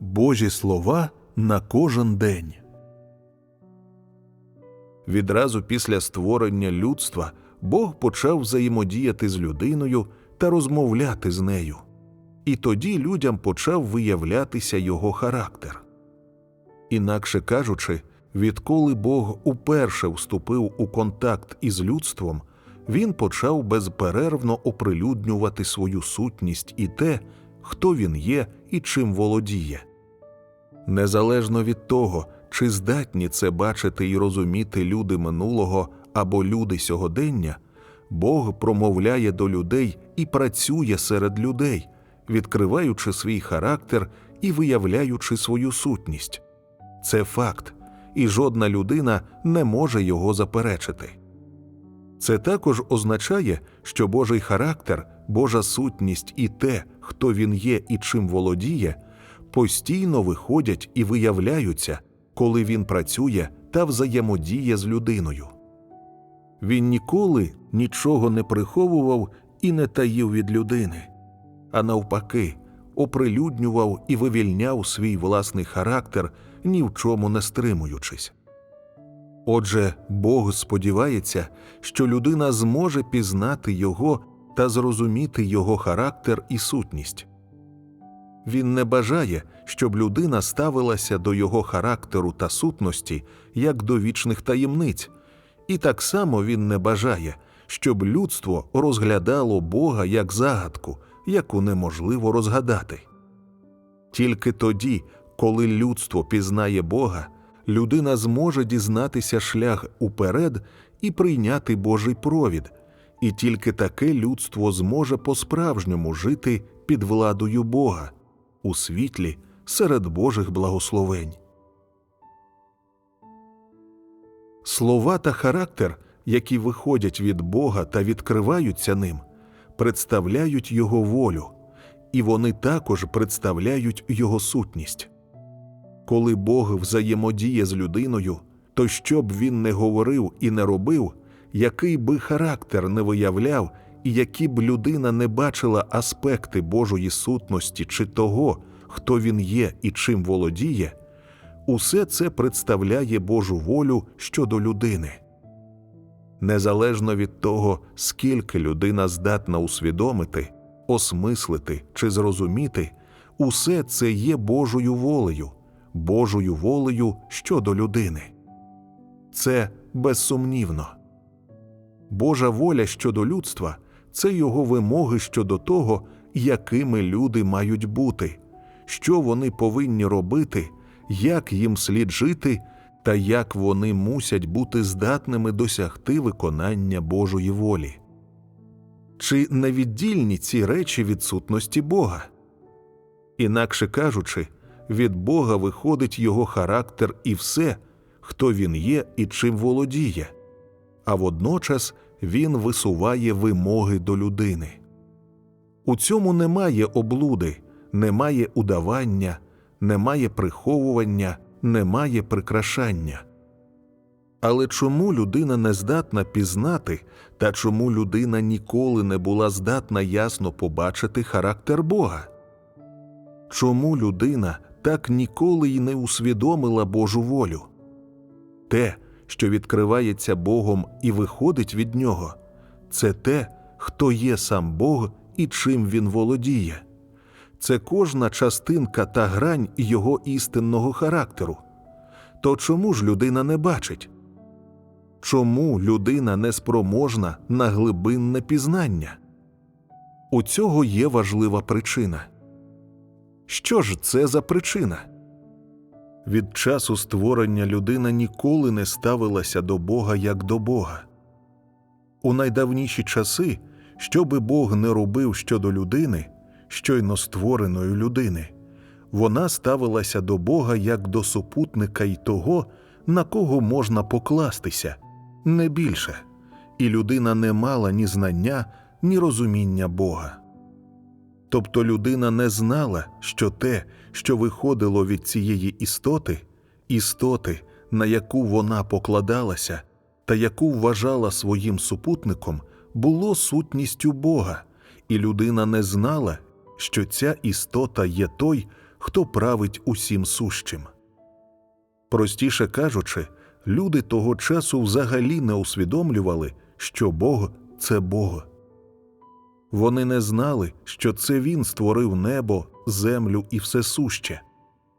Божі слова на кожен день. Відразу після створення людства Бог почав взаємодіяти з людиною та розмовляти з нею. І тоді людям почав виявлятися його характер. Інакше кажучи, відколи Бог уперше вступив у контакт із людством, він почав безперервно оприлюднювати свою сутність і те, хто він є і чим володіє. Незалежно від того, чи здатні це бачити і розуміти люди минулого або люди сьогодення, Бог промовляє до людей і працює серед людей, відкриваючи свій характер і виявляючи свою сутність. Це факт, і жодна людина не може його заперечити. Це також означає, що Божий характер, Божа сутність і те, хто він є і чим володіє, постійно виходять і виявляються, коли він працює та взаємодіє з людиною. Він ніколи нічого не приховував і не таїв від людини, а навпаки, оприлюднював і вивільняв свій власний характер, ні в чому не стримуючись. Отже, Бог сподівається, що людина зможе пізнати його та зрозуміти його характер і сутність. Він не бажає, щоб людина ставилася до його характеру та сутності як до вічних таємниць, і так само він не бажає, щоб людство розглядало Бога як загадку, яку неможливо розгадати. Тільки тоді, коли людство пізнає Бога, людина зможе дізнатися шлях уперед і прийняти Божий провід, і тільки таке людство зможе по-справжньому жити під владою Бога у світлі серед Божих благословень. Слова та характер, які виходять від Бога та відкриваються ним, представляють Його волю, і вони також представляють Його сутність. Коли Бог взаємодіє з людиною, то що б він не говорив і не робив, який би характер не виявляв, і які б людина не бачила аспекти Божої сутності чи того, хто він є і чим володіє, усе це представляє Божу волю щодо людини. Незалежно від того, скільки людина здатна усвідомити, осмислити чи зрозуміти, усе це є Божою волею, Божою волею щодо людини. Це безсумнівно. Божа воля щодо людства це його вимоги щодо того, якими люди мають бути, що вони повинні робити, як їм слід жити та як вони мусять бути здатними досягти виконання Божої волі. Чи невіддільні ці речі від сутності Бога? Інакше кажучи, від Бога виходить його характер і все, хто він є і чим володіє, а водночас він висуває вимоги до людини. У цьому немає облуди, немає удавання, немає приховування, немає прикрашання. Але чому людина не здатна пізнати, та чому людина ніколи не була здатна ясно побачити характер Бога? Чому людина так ніколи й не усвідомила Божу волю? Те, що відкривається Богом і виходить від нього, це те, хто є сам Бог і чим він володіє. Це кожна частинка та грань його істинного характеру. То чому ж людина не бачить? Чому людина не спроможна на глибинне пізнання? У цього є важлива причина. Що ж це за причина? Від часу створення людина ніколи не ставилася до Бога як до Бога. У найдавніші часи, що би Бог не робив щодо людини, щойно створеної людини, вона ставилася до Бога як до супутника й того, на кого можна покластися, не більше, і людина не мала ні знання, ні розуміння Бога. Тобто людина не знала, що те, що виходило від цієї істоти, істоти, на яку вона покладалася та яку вважала своїм супутником, було сутністю Бога, і людина не знала, що ця істота є той, хто править усім сущим. Простіше кажучи, люди того часу взагалі не усвідомлювали, що Бог це Бог. Вони не знали, що це Він створив небо, землю і все суще,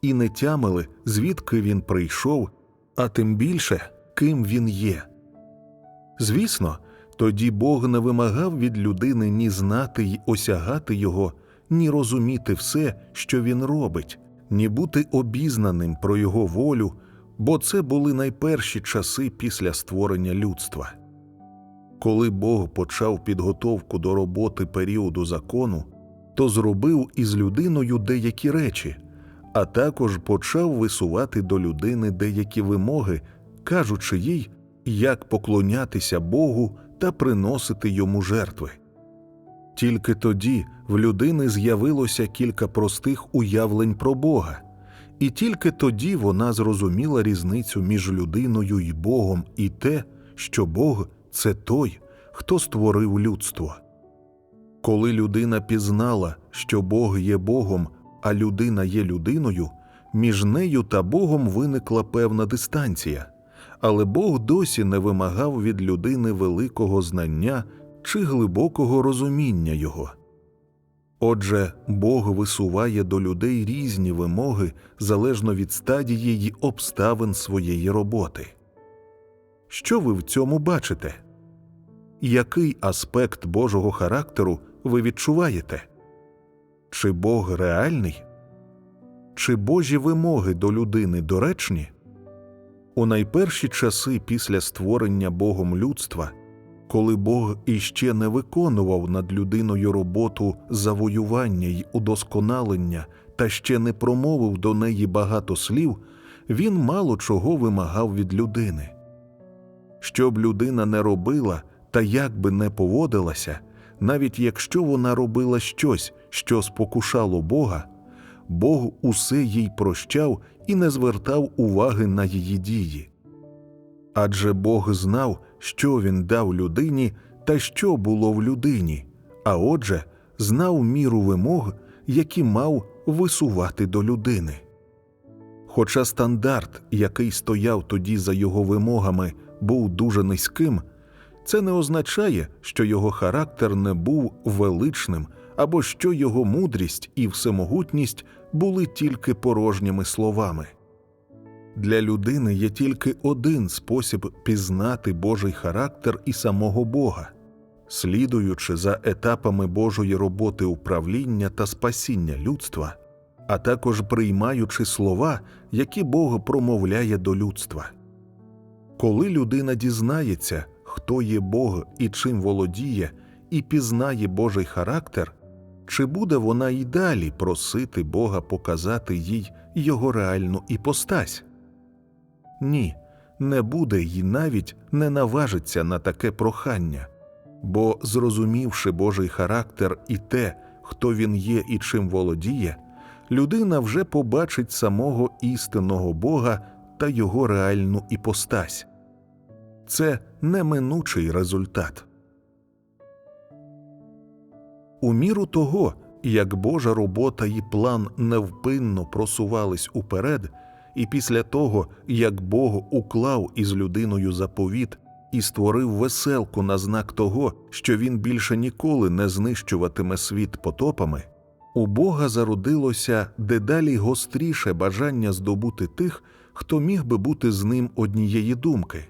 і не тямили, звідки він прийшов, а тим більше, ким він є. Звісно, тоді Бог не вимагав від людини ні знати й осягати його, ні розуміти все, що він робить, ні бути обізнаним про його волю, бо це були найперші часи після створення людства. Коли Бог почав підготовку до роботи періоду закону, то зробив із людиною деякі речі, а також почав висувати до людини деякі вимоги, кажучи їй, як поклонятися Богу та приносити йому жертви. Тільки тоді в людини з'явилося кілька простих уявлень про Бога, і тільки тоді вона зрозуміла різницю між людиною і Богом і те, що Бог це той, хто створив людство. Коли людина пізнала, що Бог є Богом, а людина є людиною, між нею та Богом виникла певна дистанція, але Бог досі не вимагав від людини великого знання чи глибокого розуміння його. Отже, Бог висуває до людей різні вимоги залежно від стадії й обставин своєї роботи. Що ви в цьому бачите? Який аспект Божого характеру ви відчуваєте? Чи Бог реальний? Чи Божі вимоги до людини доречні? У найперші часи після створення Богом людства, коли Бог іще не виконував над людиною роботу завоювання й удосконалення та ще не промовив до неї багато слів, він мало чого вимагав від людини. Щоб людина не робила та як би не поводилася, навіть якщо вона робила щось, що спокушало Бога, Бог усе їй прощав і не звертав уваги на її дії. Адже Бог знав, що він дав людині та що було в людині, а отже, знав міру вимог, які мав висувати до людини. Хоча стандарт, який стояв тоді за його вимогами, був дуже низьким, це не означає, що його характер не був величним або що його мудрість і всемогутність були тільки порожніми словами. Для людини є тільки один спосіб пізнати Божий характер і самого Бога, слідуючи за етапами Божої роботи управління та спасіння людства, а також приймаючи слова, які Бог промовляє до людства. Коли людина дізнається, хто є Бог і чим володіє, і пізнає Божий характер, чи буде вона й далі просити Бога показати їй його реальну іпостась? Ні, не буде й навіть не наважиться на таке прохання, бо, зрозумівши Божий характер і те, хто він є і чим володіє, людина вже побачить самого істинного Бога та його реальну іпостась. Це неминучий результат. У міру того, як Божа робота і план невпинно просувались уперед, і після того, як Бог уклав із людиною заповіт і створив веселку на знак того, що він більше ніколи не знищуватиме світ потопами, у Бога зародилося дедалі гостріше бажання здобути тих, хто міг би бути з ним однієї думки.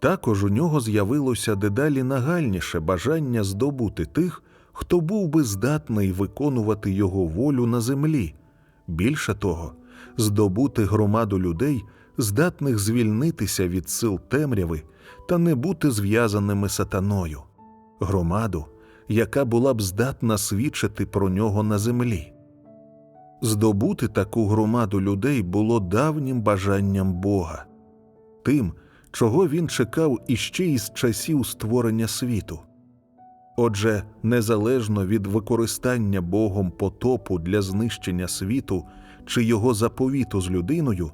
Також у нього з'явилося дедалі нагальніше бажання здобути тих, хто був би здатний виконувати його волю на землі, більше того, здобути громаду людей, здатних звільнитися від сил темряви та не бути зв'язаними сатаною, громаду, яка була б здатна свідчити про нього на землі. Здобути таку громаду людей було давнім бажанням Бога, тим, чого він чекав іще із часів створення світу. Отже, незалежно від використання Богом потопу для знищення світу чи його заповіту з людиною,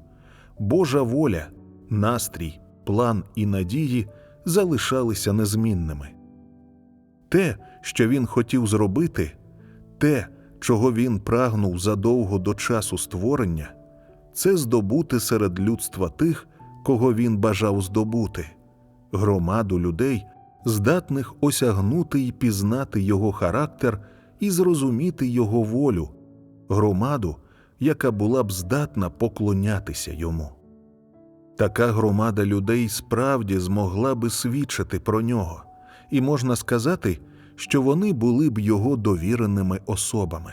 Божа воля, настрій, план і надії залишалися незмінними. Те, що він хотів зробити, те, чого він прагнув задовго до часу створення, це здобути серед людства тих, кого він бажав здобути, громаду людей, здатних осягнути й пізнати його характер і зрозуміти його волю, громаду, яка була б здатна поклонятися йому. Така громада людей справді змогла би свідчити про нього, і можна сказати, що вони були б його довіреними особами.